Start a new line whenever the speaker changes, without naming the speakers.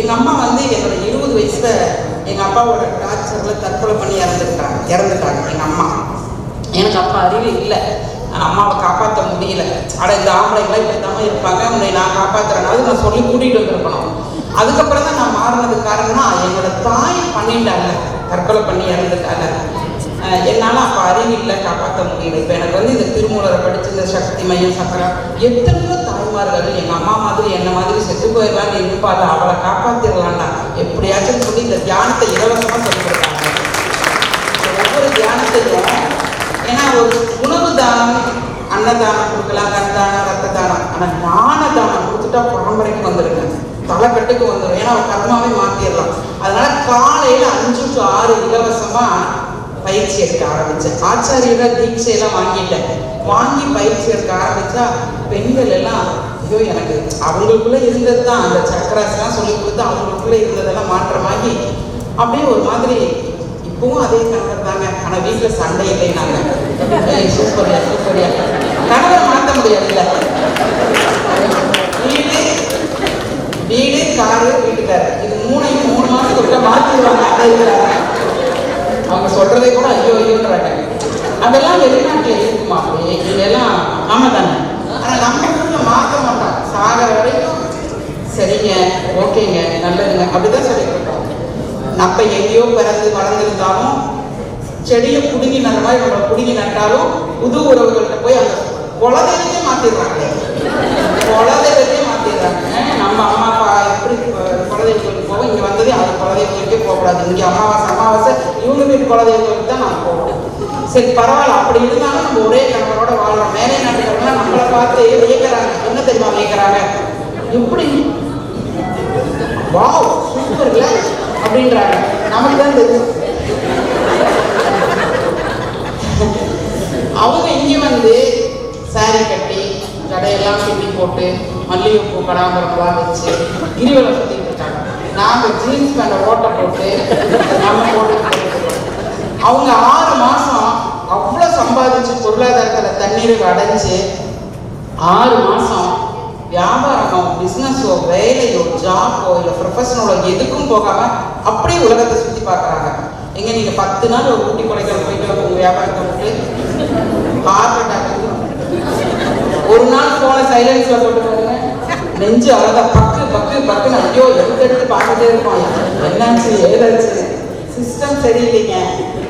எங்கள் அம்மா வந்து என்னோட இருபது வயசில் எங்கள் அப்பாவோட டார்ச்சரில் தற்கொலை பண்ணி இறந்துட்டாங்க. இறந்துட்டாங்க எங்கள் அம்மா. எனக்கு அப்பா அறிவு இல்லை. நான் அம்மாவை காப்பாற்ற முடியல. ஆனால் இந்த ஆம்பளைங்களாம் இப்படி தான் இருப்பாங்க. உன்னை நான் காப்பாற்றுறேனாவது நான் சொல்லி கூட்டிகிட்டு வந்திருக்கணும். அதுக்கப்புறம் தான் நான் மாறினதுக்கு காரணம்னா என்னோட தாய் பண்ணிட்டாங்க. தற்கொலை பண்ணி இறந்துட்டாங்க. என்னால் அப்போ அறிவு இல்லை காப்பாற்ற முடியல. இப்போ எனக்கு வந்து இந்த திருமூலரை படிச்சு இந்த சக்தி மையம் சக்கரம் எத்தனையோ தாய்மார்கள் எங்கள் அம்மா மாதிரி என்ன மாதிரி செத்து போயிடலான்னு இருப்பாள் அவளை காப்பாற்றிடலாம்டா எப்படியாச்சும் சொல்லி இந்த தியானத்தை இலவசமாக சொல்லி ஒவ்வொரு தியானத்தையும் ஏன்னா ஒரு உணவு தானம் அன்னதானம் கொடுக்கலாம் கண்தானம் ரத்த தானம் ஆனால் ஞான தானம் கொடுத்துட்டா பரம்பரைக்கு வந்துடுங்க தலைக்கட்டுக்கு வந்துடும் ஏன்னா கர்மாவே மாற்றிடலாம் அதனால காலையில் அஞ்சு டு ஆறு இலவசமா பயிற்சி எடுக்க ஆரம்பிச்சேன். ஆச்சாரியரா தீட்சையெல்லாம் வாங்கிட்டேன் வாங்கி பயிற்சி எடுக்க ஆரம்பிச்சா பெண்கள் எல்லாம் ஐயோ எனக்கு அவங்களுக்குள்ள இருந்தது தான். அந்த சக்கராஸ்லாம் சொல்லி கொடுத்து அவங்களுக்குள்ள இருந்ததெல்லாம் மாற்றமாகி அப்படியே ஒரு மாதிரி இப்பவும் அதே கணவர் தாங்க. ஆனா வீட்டுல சண்டை இல்லை நாங்கள் சூப்பரியா சூப்பரியா சூப்பர்யா மாற்ற முடியாதுல்ல. வீடு வீடு காரு வீட்டுக்காரு இது மூணையும் மூணு மாதத்துக்குள்ள மாற்றிடுவாங்க அதை அவங்க சொல்றதை கூட ஐயோ ஐயோன்றாங்க அதெல்லாம் வெளிநாட்டுல இருக்குமா? இதெல்லாம் ஆமா தானே. ஆனா நம்ம ஊர்ல மாத்த மாட்டோம் சாகிற வரைக்கும் சரிங்க ஓகேங்க நல்லதுங்க. அப்படிதான் சொல்லிட்டு இருக்கோம். நம்ம எங்கேயோ பிறந்து வளர்ந்துருந்தாலும் செடியை புடுங்கி நல்ல மாதிரி நம்ம புடுங்கி நட்டாலும் புது உறவுகள்கிட்ட போய் அந்த குலதெய்வத்தையும் மாத்திடுறாங்க. குலதெய்வத்தையும் மாத்திடுறாங்க. நம்ம அம்மா அப்பா எப்படி குலதெய்வம் அப்போ இங்கே இங்க வந்ததே அது குழந்தைகளுக்கே போகக்கூடாது. இங்கே அமாவாசை அமாவாசை இவங்க வீட்டு குலதெய்வங்களுக்கு தான் நான் போகணும். சரி பரவாயில்ல. அப்படி இருந்தாலும் நம்ம ஒரே கணவரோட வாழ்றோம் மேலே நாட்டுக்காரங்க நம்மளை பார்த்து வியக்கிறாங்க என்ன தெரியுமா வியக்கிறாங்க எப்படி? வாவ் சூப்பர்ல அப்படின்றாங்க. நமக்கு தான் தெரியும். அவங்க இங்கே வந்து சாரி கட்டி கடையெல்லாம் சுட்டி போட்டு மல்லிகைப்பூ கடாம்பரம்லாம் வச்சு கிரிவலம் சுற்றி நாங்க ஜீன்ஸ் பேண்ட ஓட்ட போட்டு நம்ம போட்டு அவங்க ஆறு மாசம் அவ்வளோ சம்பாதிச்சு பொருளாதாரத்துல தண்ணீர் அடைஞ்சு ஆறு மாசம் வியாபாரமோ பிஸ்னஸோ வேலையோ ஜாப்போ இல்லை ப்ரொஃபஷனலோ எதுக்கும் போகாம அப்படியே உலகத்தை சுற்றி பார்க்குறாங்க. எங்க நீங்க பத்து நாள் ஒரு ஊட்டி கொடைக்கானல் போயிட்டு உங்க வியாபாரத்தை விட்டு ஹார்ட் அட்டாக் ஒரு நாள் போன சைலன்ஸ்ல போட்டு நெஞ்சு அழகா பக்கு பக்கு பக்குன்னு ஐயோ எடுத்து எடுத்து பார்த்துட்டே இருப்பாங்க. என்னாச்சு ஏதாச்சு? சிஸ்டம் சரியில்லைங்க.